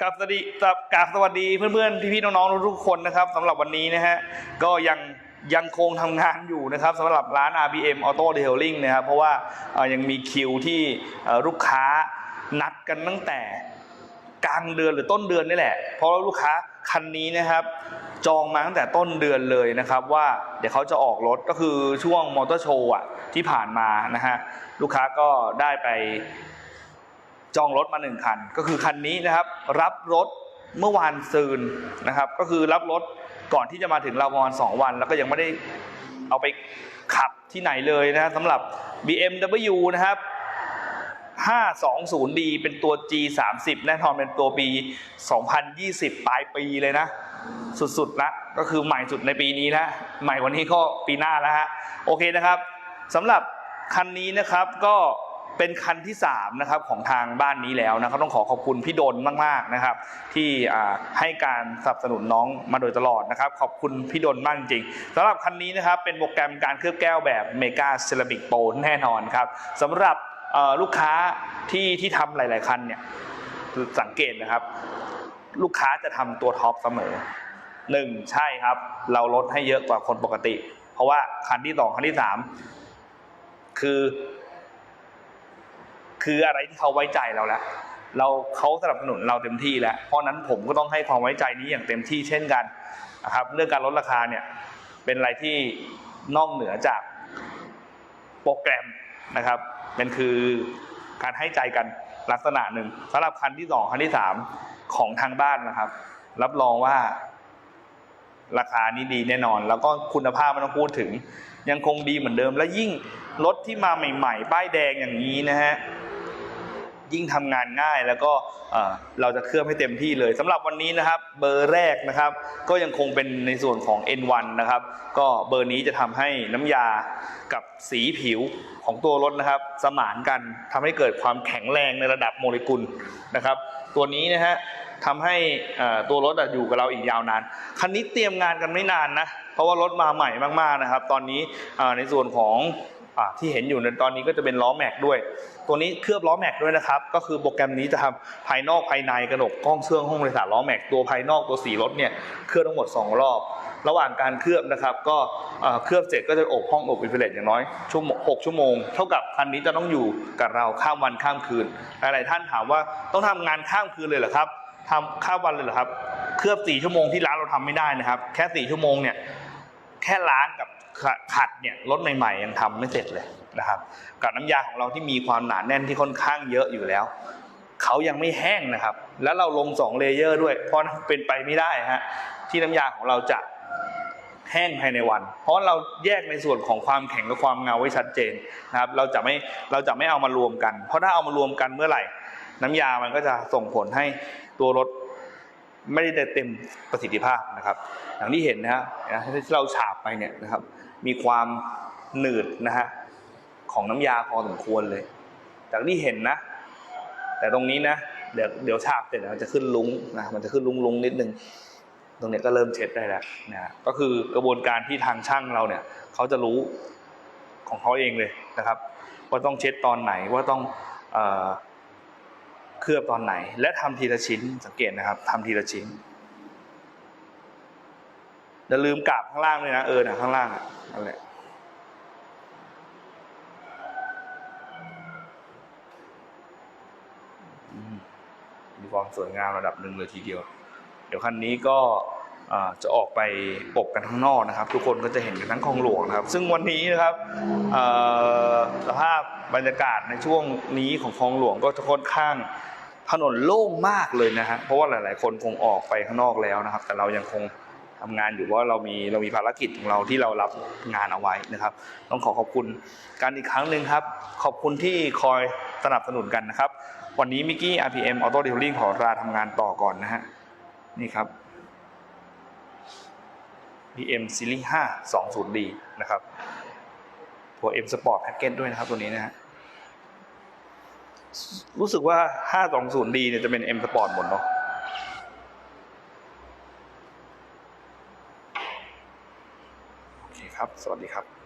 กราบสวัสดีกราบสวัสดีเพื่อนๆพี่ๆน้องๆทุกคนนะครับสำหรับวันนี้นะฮะก็ยังยังคงทำงานอยู่นะครับสำหรับร้าน RBM Auto Detailing นะครับเพราะว่ายังมีคิวที่ลูกค้านัดกันตั้งแต่กลางเดือนหรือต้นเดือนนี่แหละ เพราะว่าลูกค้าคันนี้นะครับ จองมาตั้งแต่ต้นเดือนเลยนะครับว่าเดี๋ยวเขาจะออกรถก็คือช่วงมอเตอร์โชว์อะที่ผ่านมานะฮะลูกค้าก็ได้ไป จองรถมาหนึ่งคัน ก็คือคันนี้นะครับ รับรถเมื่อวานซืนนะครับ ก็คือรับรถก่อนที่จะมาถึงเราประมาณ2วัน แล้วก็ยังไม่ได้เอาไปขับที่ไหนเลยนะสำหรับ BMW นะครับ 520D เป็นตัว G30 แน่นอนเป็นตัวปี 2020 ปลายปีเลยนะ สุดๆละก็คือใหม่สุดในปีนี้นะ ใหม่วันนี้ก็ปีหน้าแล้วฮะ โอเคนะครับสำหรับคันนี้นะครับก็ เป็นคันที่3นะครับของทางบ้านนี้แล้วนะครับ ต้องขอขอบคุณพี่ดนมากๆนะครับ ที่ให้การสนับสนุนน้องมาโดยตลอดนะครับ ขอบคุณพี่ดนมากจริงสำหรับคันนี้นะครับเป็นโปรแกรมการเคลือบแก้วแบบเมกาเซรามิกโปแน่นอนครับสำหรับลูกค้าที่ที่ทำหลาย ๆ คันเนี่ยสังเกตนะครับ ลูกค้าจะทำตัวท็อปเสมอหนึ่งใช่ครับ เราลดให้เยอะกว่าคนปกติ เพราะว่าคันที่สองคันที่สามคือ คืออะไรที่เขาไว้ใจเราแล้วเราเขาสนับสนุนเราเต็มที่แล้ว เพราะนั้นผมก็ต้องให้ความไว้ใจนี้อย่างเต็มที่เช่นกันนะครับเรื่องการลดราคาเนี่ยเป็นอะไรที่นอกเหนือจากโปรแกรมนะครับมันคือการให้ใจกันลักษณะหนึ่งสำหรับคันที่สองคันที่สามของทางบ้านนะครับ รับรองว่า ราคานี้ดีแน่นอน แล้วก็คุณภาพไม่ต้องพูดถึง ยังคงดีเหมือนเดิม และยิ่งรถที่มาใหม่ ๆ ป้ายแดงอย่างนี้นะฮะ ยิ่งทำงานง่าย แล้วก็เราจะเคลือบให้เต็มที่เลยสำหรับวันนี้นะครับเบอร์แรกนะครับ ก็ยังคงเป็นในส่วนของ N1 นะครับ ก็เบอร์นี้จะทำให้น้ำยากับสีผิวของตัวรถนะครับ สมานกันทำให้เกิดความแข็งแรงในระดับโมเลกุลนะครับ ตัวนี้นะฮะทำให้ตัวรถอยู่กับเราอีกยาวนาน คันนี้เตรียมงานกันไม่นานนะ เพราะว่ารถมาใหม่มากๆนะครับ ตอนนี้ในส่วนของ ที่เห็นอยู่ในตอนนี้ก็จะเป็นล้อแม็กด้วย ตัวนี้เคลือบล้อแม็กด้วยนะครับ ก็คือโปรแกรมนี้จะทำภายนอกภายในกระดกกล้องเชื่องห้องโดยสารล้อแม็กตัวภายนอกตัวสีรถเนี่ยเคลือบทั้งหมด 2 รอบ ระหว่างการเคลือบนะครับ ก็เคลือบเสร็จก็จะอบห้องอบอินฟราเรดอย่างน้อยชั่วโมงหกชั่วโมง เท่ากับคันนี้จะต้องอยู่กับเราข้ามวันข้ามคืนหลายๆท่านถามว่าต้องทำงานข้ามคืนเลยเหรอครับทำข้ามวันเลยเหรอครับ เคลือบสี่ชั่วโมงที่ร้านเราทำไม่ได้นะครับ แค่สี่ชั่วโมงเนี่ยแค่ล้างกับ ขัดเนี่ยรถใหม่ๆยังทำไม่เสร็จเลยนะครับ กับน้ำยาของเราที่มีความหนาแน่นที่ค่อนข้างเยอะอยู่แล้วเขายังไม่แห้งนะครับ แล้วเราลง2เลเยอร์ด้วย เพราะเป็นไปไม่ได้ฮะที่น้ำยาของเราจะแห้งภายในวัน เพราะเราแยกในส่วนของความแข็งกับความเงาไว้ชัดเจนนะครับ เราจะไม่เราจะไม่เอามารวมกัน เพราะถ้าเอามารวมกันเมื่อไหร่ น้ำยามันก็จะส่งผลให้ตัวรถ ไม่ได้เต็มประสิทธิภาพนะครับ อย่างที่เห็นนะฮะที่เราฉาบไปเนี่ยนะครับ มีความหนืดนะฮะของน้ำยาพอสมควรเลย จากที่เห็นนะ แต่ตรงนี้นะเดี๋ยวเดี๋ยวฉาบเสร็จมันจะขึ้นลุ้งนะมันจะขึ้นลุ้งลุ้งนิดนึงตรงเนี้ยก็เริ่มเช็ดได้แล้วนะฮะก็คือกระบวนการที่ทางช่างเราเนี่ยเขาจะรู้ของเขาเองเลยนะครับ ว่าต้องเช็ดตอนไหนว่าต้อง เคลือบตอนไหน และทำทีละชิ้นสังเกตนะครับทำทีละชิ้นอย่าลืมกาบข้างล่างด้วยนะเออนะข้างล่างอะนั่นแหละมีความสวยงามระดับหนึ่งเลยทีเดียว เดี๋ยวคันนี้ก็จะออกไปอบกันข้างนอกนะครับ ทุกคนก็จะเห็นกันทั้งคลองหลวงนะครับ ซึ่งวันนี้นะครับสภาพบรรยากาศในช่วงนี้ของคลองหลวงก็จะค่อนข้าง ถนนโล่งมากเลยนะฮะเพราะว่าหลาย ๆ คนคงออกไปข้างนอกแล้วนะครับ แต่เรายังคงทำงานอยู่เพราะว่าเรามีเรามีภารกิจของเราที่เรารับงานเอาไว้นะครับ ต้องขอขอบคุณการอีกครั้งหนึ่งครับ ขอบคุณที่คอยสนับสนุนกันนะครับ วันนี้มิกกี้ RPM Auto Detailing ขอลาทำงานต่อก่อนนะฮะนี่ครับ PM Series 5 20D นะครับตัว M Sport Package ด้วยนะครับตัวนี้นะฮะ รู้สึกว่า 520D เนี่ยจะเป็น M Sport หมดเนาะโอเคครับ สวัสดีครับ